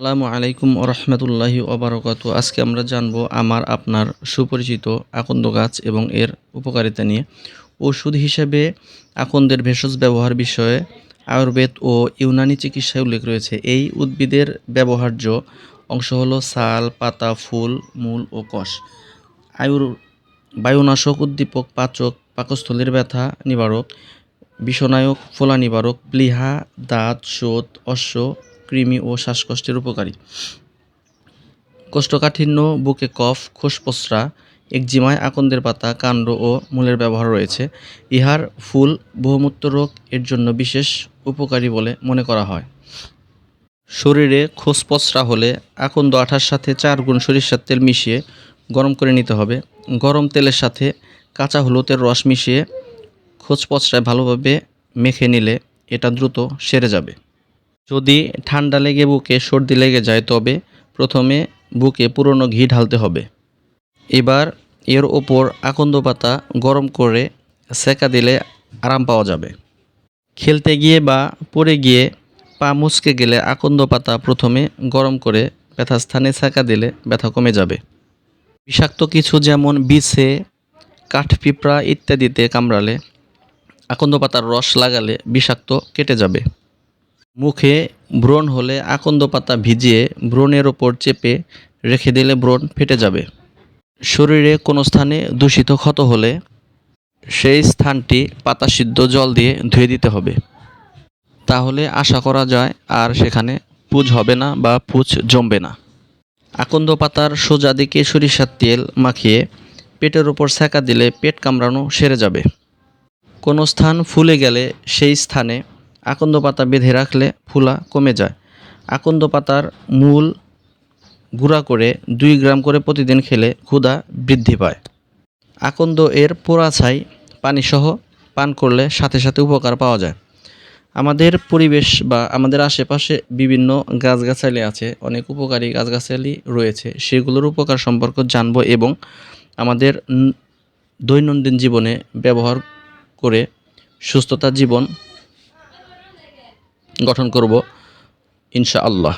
আসসালামু আলাইকুম রহমতুল্লাহি ওবরাকাতু আজকে আমরা জানব আমার, আপনার সুপরিচিত আকন্দ গাছ এবং এর উপকারিতা নিয়ে। ওষুধ হিসেবে আকন্দের ভেষজ ব্যবহার বিষয়ে আয়ুর্বেদ ও ইউনানি চিকিৎসায় উল্লেখ রয়েছে। এই উদ্ভিদের ব্যবহার্য অংশ হলো ছাল, পাতা, ফুল, মূল ও কষ। আয়ুর বায়ুনাশক, উদ্দীপক, পাচক, পাকস্থলীর ব্যথা নিবারক, বিষনায়ক, ফোলা নিবারক প্লীহা দাঁত শোথ অশ্ব কৃমি ও শ্বাসকষ্টের উপকারী। কোষ্ঠকাঠিন্য, বুকে কফ, খোসপসরা, একজিমায় আকন্দের পাতা, কাণ্ড ও মূলের ব্যবহার রয়েছে। ইহার ফুল বহুমূত্র রোগ এর জন্য বিশেষ উপকারী বলে মনে করা হয়। শরীরে খোসপসরা হলে আকন্দ আঠার সাথে চার গুণ সরিষার তেল মিশিয়ে গরম করে নিতে হবে। গরম তেলের সাথে কাঁচা হলুদের রস মিশিয়ে খোঁজপচড়ায় ভালোভাবে মেখে নিলে এটা দ্রুত সেরে যাবে। যদি ঠান্ডা লেগে বুকে সর্দি লেগে যায়, তবে প্রথমে বুকে পুরনো ঘি ঢালতে হবে। এবার এর ওপর আকন্দ পাতা গরম করে সেকা দিলে আরাম পাওয়া যাবে। খেলতে গিয়ে বা পড়ে গিয়ে পা মুচকে গেলে আকন্দ পাতা প্রথমে গরম করে ব্যথা স্থানে সেকা দিলে ব্যথা কমে যাবে। বিষাক্ত কিছু যেমন বিছে, কাঠপিঁপড়া ইত্যাদিতে কামড়ালে আকন্দ পাতার রস লাগালে বিষাক্ত কেটে যাবে। মুখে ব্রণ হলে আকন্দ পাতা ভিজিয়ে ব্রণের ওপর চেপে রেখে দিলে ব্রণ ফেটে যাবে। শরীরে কোনো স্থানে দূষিত ক্ষত হলে সেই স্থানটি পাতা সিদ্ধ জল দিয়ে ধুয়ে দিতে হবে। তাহলে আশা করা যায় আর সেখানে পুজ হবে না বা পুজ জমবে না। আকন্দ পাতার সোজা দিকে সরিষার তেল মাখিয়ে পেটের ওপর সেকা দিলে পেট কামড়ানো সেরে যাবে। কোনো স্থান ফুলে গেলে সেই স্থানে আকন্দ পাতা বেঁধে রাখলে ফুলা কমে যায়। আকন্দ পাতার মূল গুঁড়া করে দুই গ্রাম করে প্রতিদিন খেলে ক্ষুধা বৃদ্ধি পায়। আকন্দ এর পোড়া ছাই পানিসহ পান করলে সাথে সাথে উপকার পাওয়া যায়। আমাদের পরিবেশ বা আমাদের আশেপাশে বিভিন্ন গাছগাছালি আছে, অনেক উপকারী গাছগাছালি রয়েছে। সেগুলোর উপকার সম্পর্কে জানব এবং আমাদের দৈনন্দিন জীবনে ব্যবহার করে সুস্থতা জীবন গঠন করব ইনশাআল্লাহ।